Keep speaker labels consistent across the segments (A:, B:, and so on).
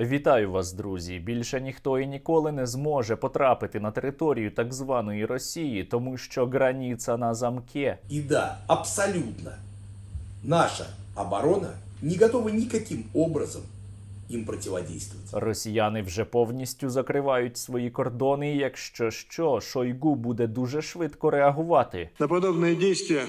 A: Вітаю вас, друзі! Більше ніхто і ніколи не зможе потрапити на територію так званої Росії, тому що границя на замке.
B: И да, абсолютно, наша оборона не готова никаким образом им противодействовать.
A: Росіяни вже повністю закривають свої кордони. і Якщо що, Шойгу буде дуже швидко реагувати.
C: На подобные действия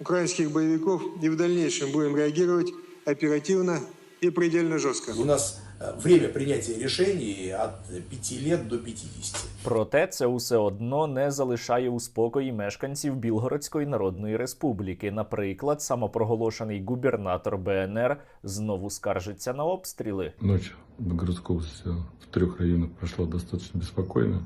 C: украинских боевиков и в дальнейшем будем реагировать оперативно и предельно жестко.
B: У нас э, время принятия решений от 5 лет до 50.
A: Проте це усе одно не залишає у спокої мешканців Білгородської Народної Республіки. Наприклад, самопроголошений губернатор БНР знову скаржиться на обстріли.
D: Ночь в Белгородской в трех районах прошла достаточно беспокойно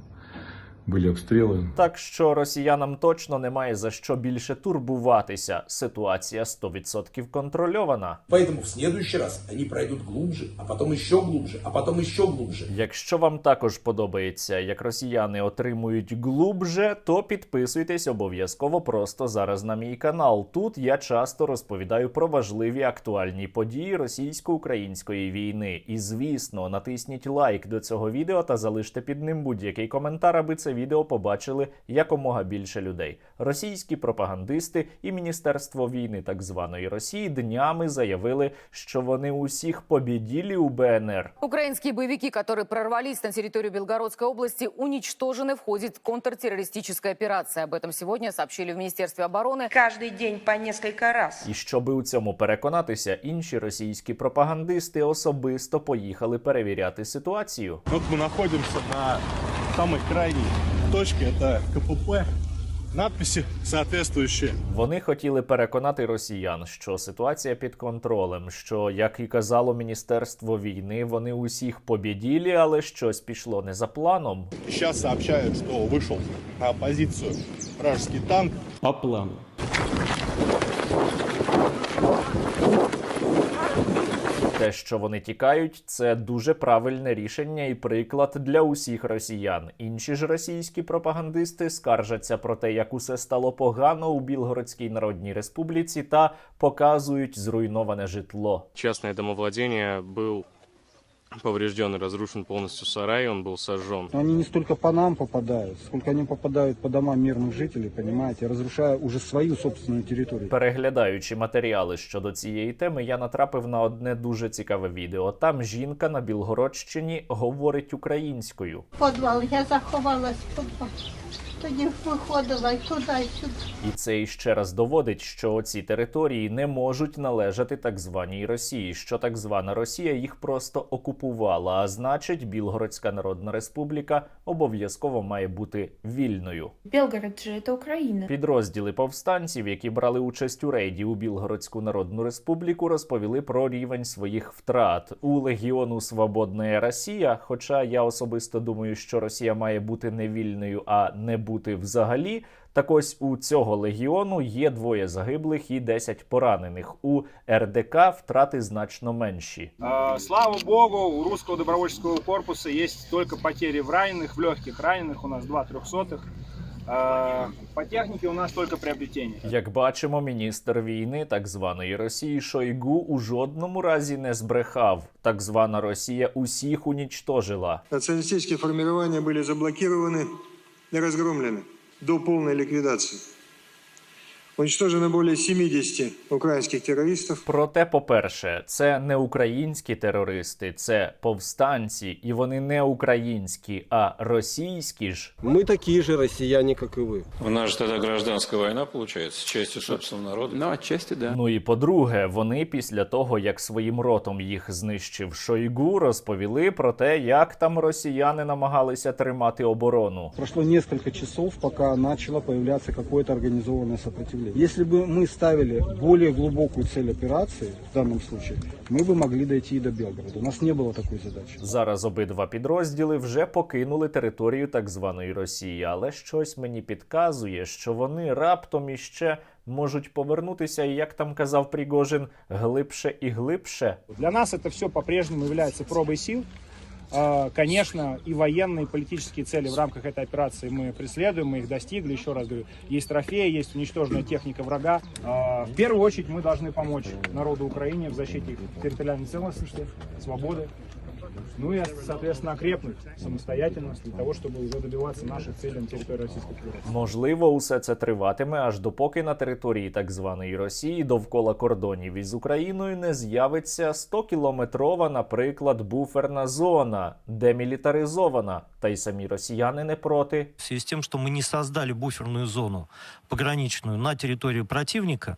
D: Были обстрелы.
A: Так що росіянам точно немає за що більше турбуватися. Ситуація 100% контрольована.
B: Поэтому в следующий раз они пройдут глубже, а потом еще глубже, а потом еще глубже.
A: Якщо вам також подобається, як росіяни отримують глубже, то підписуйтесь обов'язково просто зараз на мій канал. Тут я часто розповідаю про важливі актуальні події російсько-української війни. І звісно, натисніть лайк до цього відео та залиште під ним будь-який коментар, аби це відео побачили якомога більше людей. Російські пропагандисти і Міністерство війни так званої Росії днями заявили, що вони усіх побіділі у БНР.
E: Украинские боевики, которые прорвались на территорию Белгородской области, уничтожены в ходе контртеррористической операции. Об этом сегодня сообщили в Министерстве обороны.
F: каждый день по несколько раз.
A: І щоби у цьому переконатися, інші російські пропагандисти особисто поїхали перевіряти ситуацію.
G: Вот мы находимся на самой крайней точке, это КПП. Надписи соответствующие.
A: Вони хотіли переконати росіян, що ситуація під контролем, що, як і казало міністерство війни, вони усіх побіділі, але щось пішло не за планом.
G: Сейчас сообщают, что вышел на позицию вражеский танк.
H: По плану.
A: Те, що вони тікають, це дуже правильне рішення і приклад для усіх росіян. Інші ж російські пропагандисти скаржаться про те, як усе стало погано у Білгородській Народній Республіці, та показують зруйноване житло.
I: частное домовладіння был поврежден и разрушен полностью сарай, он был сожжен.
J: Они не столько по нам попадают, сколько они попадают по домам мирных жителей, понимаете, разрушая уже свою собственную территорию.
A: Переглядаючи матеріали щодо цієї теми, я натрапив на одне дуже цікаве відео. Там жінка на Білгородщині говорить українською.
K: Подвал, я заховалась в подвал. Тоді виходила і туди, і сюди.
A: І це іще раз доводить, що ці території не можуть належати так званій Росії, що так звана Росія їх просто окупувала. А значить, Білгородська Народна Республіка обов'язково має бути вільною.
L: Белгород же это Украина.
A: Підрозділи повстанців, які брали участь у рейді у Білгородську Народну Республіку, розповіли про рівень своїх втрат у легіону Свободна Росія. Хоча я особисто думаю, що Росія має бути не вільною, а не бути взагалі. Так ось у цього легіону є двоє загиблих і 10 поранених. У РДК втрати значно менші.
M: А, Слава богу, у русского добровольческого корпуса есть только потери в раненых, в легких раненых, у нас два трехсотых. А, По технике у нас только приобретение.
A: Як бачимо, міністр війни так званої Росії Шойгу у жодному разі не збрехав. Так звана Росія усіх унічтожила.
C: Националистические формирования были заблокированы и разгромлены до полной ликвидации. Уничтожено более 70 украинских террористов.
A: Проте, по-перше, це не українські терористи, це повстанці, і вони не українські, а російські ж.
H: Мы такие же россияне, как и вы.
I: У нас же тогда гражданская война получается, с частью собственного народа.
H: Ну, отчасти да.
A: Ну і по-друге, вони після того, як своїм ротом їх знищив Шойгу, розповіли про те, як там росіяни намагалися тримати оборону.
J: Прошло несколько часов, пока начало появляться какое-то организованное сопротивление. Если бы мы ставили более глубокую цель операции, в данном случае, мы бы могли дойти и до Белгорода. У нас не было такой задачи.
A: Зараз обидва підрозділи вже покинули територію так званої Росії, але щось мені підказує, що вони раптом іще можуть повернутися, і як там казав Пригожин, глибше і глибше.
M: Для нас это все по-прежнему является пробой сил. А, Конечно, и военные, и политические цели в рамках этой операции мы преследуем, мы их достигли. Еще раз говорю, есть трофеи, есть уничтоженная техника врага. А, В первую очередь мы должны помочь народу Украины в защите территориальной целостности, свободы Ну и, соответственно, окрепнуть самостоятельность для того, чтобы уже добиваться наших целей на территории Российской Федерации.
A: Можливо, усе це триватиме аж допоки на території так званої Росії довкола кордонів із Україною не з'явиться 100-кілометрова, наприклад, буферна зона, демілітаризована. Та й самі росіяни не проти.
N: В связи с тем, что мы не создали буферную зону пограничную на территории противника,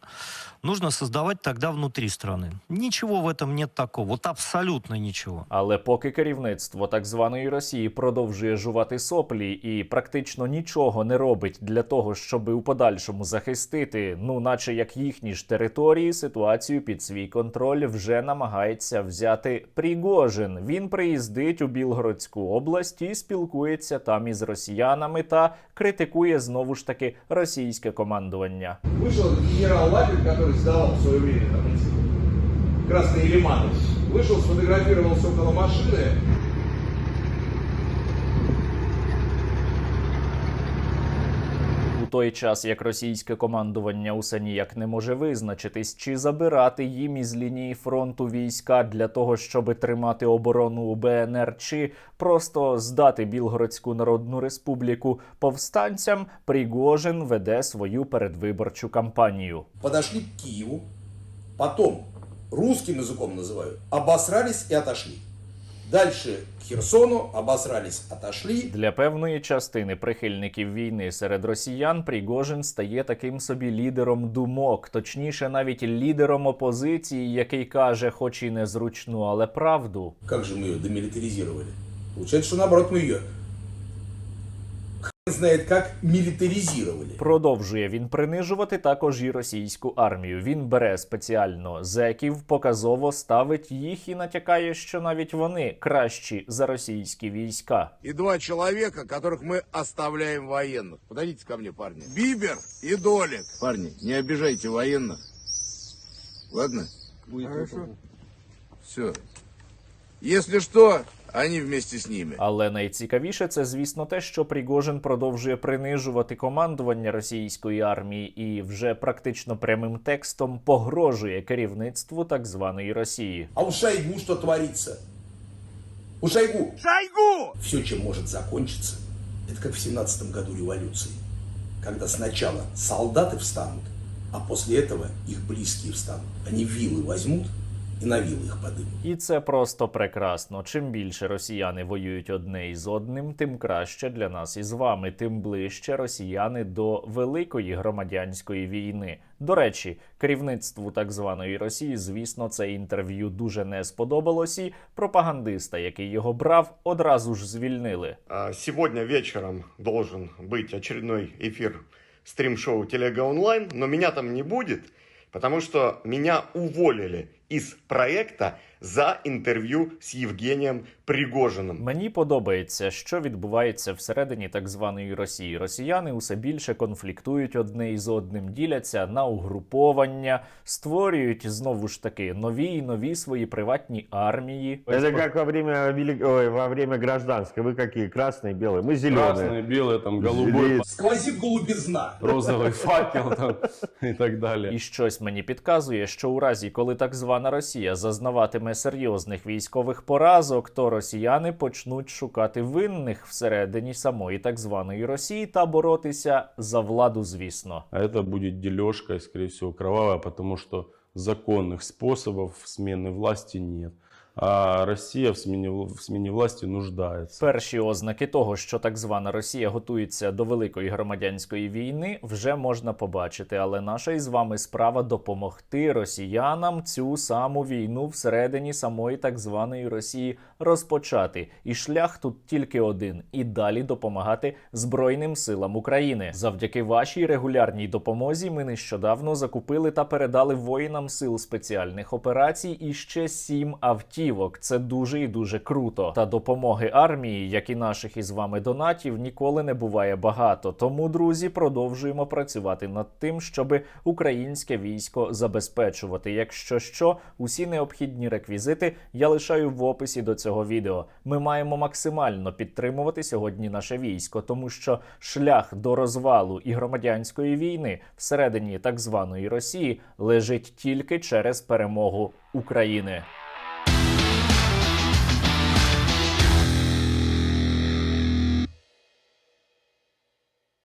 N: нужно создавать тогда внутри страны. Ничего в этом нет такого, вот абсолютно ничего.
A: Але поки керівництво так званої Росії продовжує жувати соплі і практично нічого не робить для того, щоб у подальшому захистити, ну наче як їхні ж території, ситуацію під свій контроль вже намагається взяти Пригожин. Він приїздить у Білгородську область і спілкується там із росіянами та критикує знову ж таки російське командування.
B: Вышел генерал Лапин, который сдавал в свое время там, эти красные лиманы. Вышел, сфотографировался около машины.
A: У той час як російське командування усе ніяк не може визначитись, чи забирати їм із лінії фронту війська для того, щоб тримати оборону у БНР, чи просто здати Білгородську Народну Республіку повстанцям, Пригожин веде свою передвиборчу кампанію.
B: Подошли к Киеву. Потом, русским языком называю, обосрались и отошли. Дальше к Херсону, обосрались, отошли.
A: Для певної частини прихильників війни серед росіян Пригожин стає таким собі лідером думок, точніше, навіть лідером опозиції, який каже, хоч і незручну, але правду.
B: Как же мы ее демилитаризировали? Получается, что наоборот мы ее хрен знает как милитаризировали.
A: Продовжує він принижувати також і російську армію. Він бере спеціально зеків, показово ставить їх і натякає, що навіть вони кращі за російські війська.
O: и два человека, которых мы оставляем военных. Подойдите ко мне, парни. Бибер и Долик. Парни, не обижайте военных. Ладно?
C: Хорошо.
O: Все. Если что, они вместе с ними.
A: Але найцікавіше це, звісно, те, що Пригожин продовжує принижувати командування російської армії і вже практично прямим текстом погрожує керівництву так званої Росії.
B: А у Шойгу что творится? У Шойгу
O: Шойгу!
B: все, чем может закончиться, это как в 17 году революции, когда сначала солдаты встанут, а после этого их близкие встанут. Они вилы возьмут и на вилы их подымут.
A: І це просто прекрасно. Чим більше росіяни воюють одне із одним, тим краще для нас із вами, тим ближче росіяни до великої громадянської війни. До речі, керівництву так званої Росії, звісно, це інтерв'ю дуже не сподобалось, і пропагандиста, який його брав, одразу ж звільнили.
P: А, Сегодня вечером должен быть очередной эфир стрим-шоу Телега онлайн, но меня там не будет, потому что меня уволили из проекта за интервью с Евгением Пригожиным.
A: Мені подобається, що відбувається всередині так званої Росії. Росіяни усе більше конфліктують одне із одним, діляться на угруповання, створюють знову ж таки нові і нові свої приватні армії.
Q: Это как во время, велик... Ой, во время гражданской. Вы какие? Красные, белые? Мы зеленые.
D: Красные, белые, там, голубой,
B: Сквозит голубизна.
D: розовый факел там, и так далее.
A: І щось мені підказує, що у разі, коли так звана Росія зазнаватиме серйозних військових поразок, то росіяни почнуть шукати винних всередині самої так званої Росії та боротися за владу, звісно.
D: А это будет дележка, скорее всего, кровавая, потому что законных способов смены власти нет. А Россия в смене, в смене власти нуждается.
A: Перші ознаки того, що так звана Росія готується до великої громадянської війни, вже можна побачити. Але наша із вами справа допомогти росіянам цю саму війну всередині самої так званої Росії розпочати. І шлях тут тільки один: і далі допомагати Збройним силам України. Завдяки вашій регулярній допомозі ми нещодавно закупили та передали воїнам сил спеціальних операцій і ще сім автівок. Це дуже і дуже круто. Та допомоги армії, як і наших із вами донатів, ніколи не буває багато. Тому, друзі, продовжуємо працювати над тим, щоб українське військо забезпечувати. Якщо що, усі необхідні реквізити я лишаю в описі до цього відео. Ми маємо максимально підтримувати сьогодні наше військо, тому що шлях до розвалу і громадянської війни всередині так званої Росії лежить тільки через перемогу України.